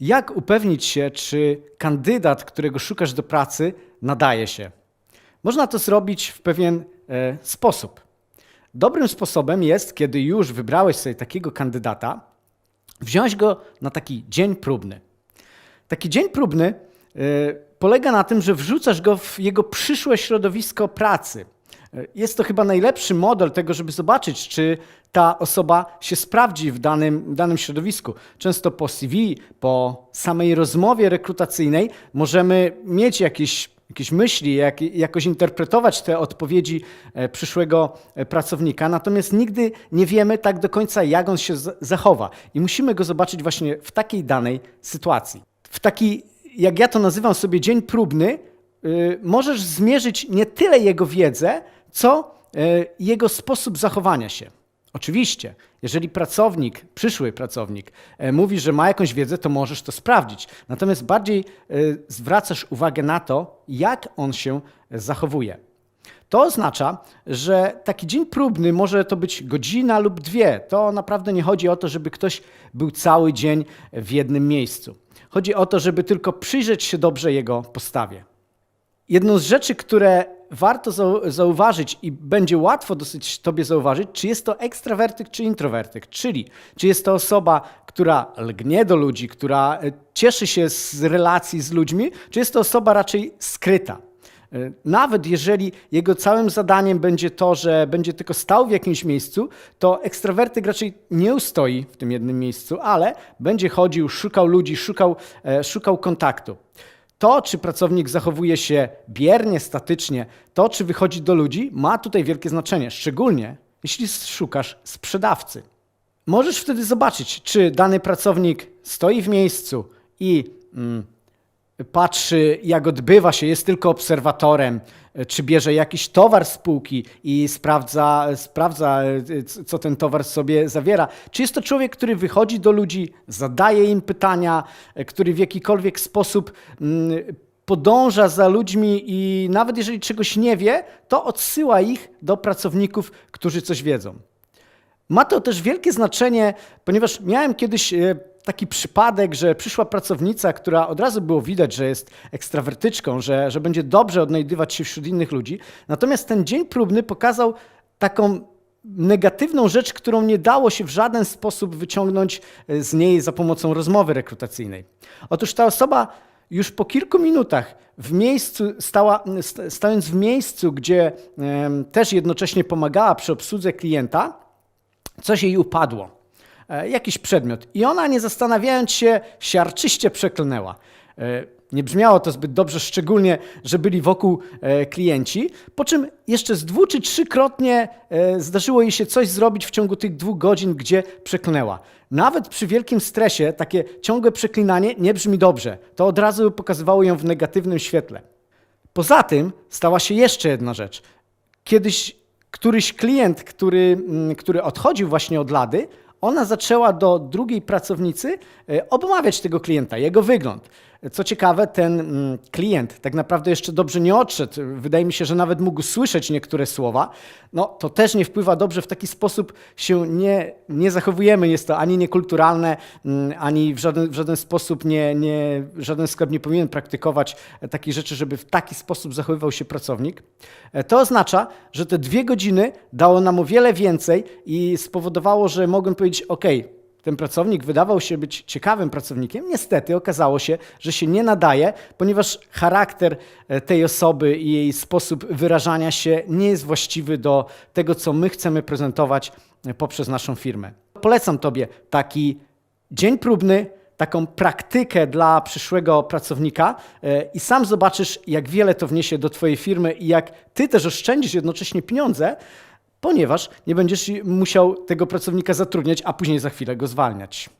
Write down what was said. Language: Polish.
Jak upewnić się, czy kandydat, którego szukasz do pracy, nadaje się? Można to zrobić w pewien e, sposób. Dobrym sposobem jest, kiedy już wybrałeś sobie takiego kandydata, wziąć go na taki dzień próbny. Taki dzień próbny e, polega na tym, że wrzucasz go w jego przyszłe środowisko pracy. Jest to chyba najlepszy model tego, żeby zobaczyć, czy ta osoba się sprawdzi w danym, danym środowisku. Często po CV, po samej rozmowie rekrutacyjnej możemy mieć jakieś, jakieś myśli, jak, jakoś interpretować te odpowiedzi e, przyszłego e, pracownika, natomiast nigdy nie wiemy tak do końca, jak on się zachowa. I musimy go zobaczyć właśnie w takiej danej sytuacji. W taki, jak ja to nazywam sobie, dzień próbny, y, możesz zmierzyć nie tyle jego wiedzę, co y, jego sposób zachowania się. Oczywiście, jeżeli pracownik, przyszły pracownik e, mówi, że ma jakąś wiedzę, to możesz to sprawdzić. Natomiast bardziej e, zwracasz uwagę na to, jak on się zachowuje. To oznacza, że taki dzień próbny może to być godzina lub dwie. To naprawdę nie chodzi o to, żeby ktoś był cały dzień w jednym miejscu. Chodzi o to, żeby tylko przyjrzeć się dobrze jego postawie. Jedną z rzeczy, które warto zau- zauważyć i będzie łatwo dosyć tobie zauważyć, czy jest to ekstrawertyk czy introwertyk, czyli czy jest to osoba, która lgnie do ludzi, która e, cieszy się z relacji z ludźmi, czy jest to osoba raczej skryta. E, Nawet jeżeli jego całym zadaniem będzie to, że będzie tylko stał w jakimś miejscu, to ekstrawertyk raczej nie ustoi w tym jednym miejscu, ale będzie chodził, szukał ludzi, szukał, e, szukał kontaktu. To, czy pracownik zachowuje się biernie, statycznie, to, czy wychodzi do ludzi, ma tutaj wielkie znaczenie, szczególnie jeśli szukasz sprzedawcy. Możesz wtedy zobaczyć, czy dany pracownik stoi w miejscu i mm, patrzy, jak odbywa się, jest tylko obserwatorem, czy bierze jakiś towar z półki i sprawdza, sprawdza, e, co ten towar sobie zawiera. Czy jest to człowiek, który wychodzi do ludzi, zadaje im pytania, e, który w jakikolwiek sposób mm, podąża za ludźmi i nawet jeżeli czegoś nie wie, to odsyła ich do pracowników, którzy coś wiedzą. Ma to też wielkie znaczenie, ponieważ miałem kiedyś e, taki przypadek, że przyszła pracownica, która od razu było widać, że jest ekstrawertyczką, że, że będzie dobrze odnajdywać się wśród innych ludzi. Natomiast ten dzień próbny pokazał taką negatywną rzecz, którą nie dało się w żaden sposób wyciągnąć e, z niej za pomocą rozmowy rekrutacyjnej. Otóż ta osoba już po kilku minutach w miejscu stała, st- stając w miejscu, gdzie też jednocześnie pomagała przy obsłudze klienta, coś jej upadło, jakiś przedmiot. I ona, nie zastanawiając się, siarczyście przeklnęła. E, Nie brzmiało to zbyt dobrze, szczególnie, że byli wokół e, klienci. Po czym jeszcze z dwu czy trzykrotnie e, zdarzyło jej się coś zrobić w ciągu tych dwóch godzin, gdzie przeklnęła. Nawet przy wielkim stresie takie ciągłe przeklinanie nie brzmi dobrze. To od razu pokazywało ją w negatywnym świetle. Poza tym stała się jeszcze jedna rzecz. Kiedyś któryś klient, który, mm, który odchodził właśnie od lady, ona zaczęła do drugiej pracownicy e, obmawiać tego klienta, jego wygląd. Co ciekawe, ten mm, klient tak naprawdę jeszcze dobrze nie odszedł. Wydaje mi się, że nawet mógł słyszeć niektóre słowa. No, to też nie wpływa dobrze, w taki sposób się nie, nie zachowujemy. Jest to ani niekulturalne, mm, ani w żaden, w żaden sposób nie, nie, żaden sklep nie powinien praktykować e, takich rzeczy, żeby w taki sposób zachowywał się pracownik. E, To oznacza, że te dwie godziny dało nam o wiele więcej i spowodowało, że mogłem powiedzieć: OK, ten pracownik wydawał się być ciekawym pracownikiem. Niestety okazało się, że się nie nadaje, ponieważ charakter e, tej osoby i jej sposób wyrażania się nie jest właściwy do tego, co my chcemy prezentować e, poprzez naszą firmę. Polecam Tobie taki dzień próbny, taką praktykę dla przyszłego pracownika e, i sam zobaczysz, jak wiele to wniesie do Twojej firmy i jak Ty też oszczędzisz jednocześnie pieniądze, ponieważ nie będziesz musiał tego pracownika zatrudniać, a później za chwilę go zwalniać.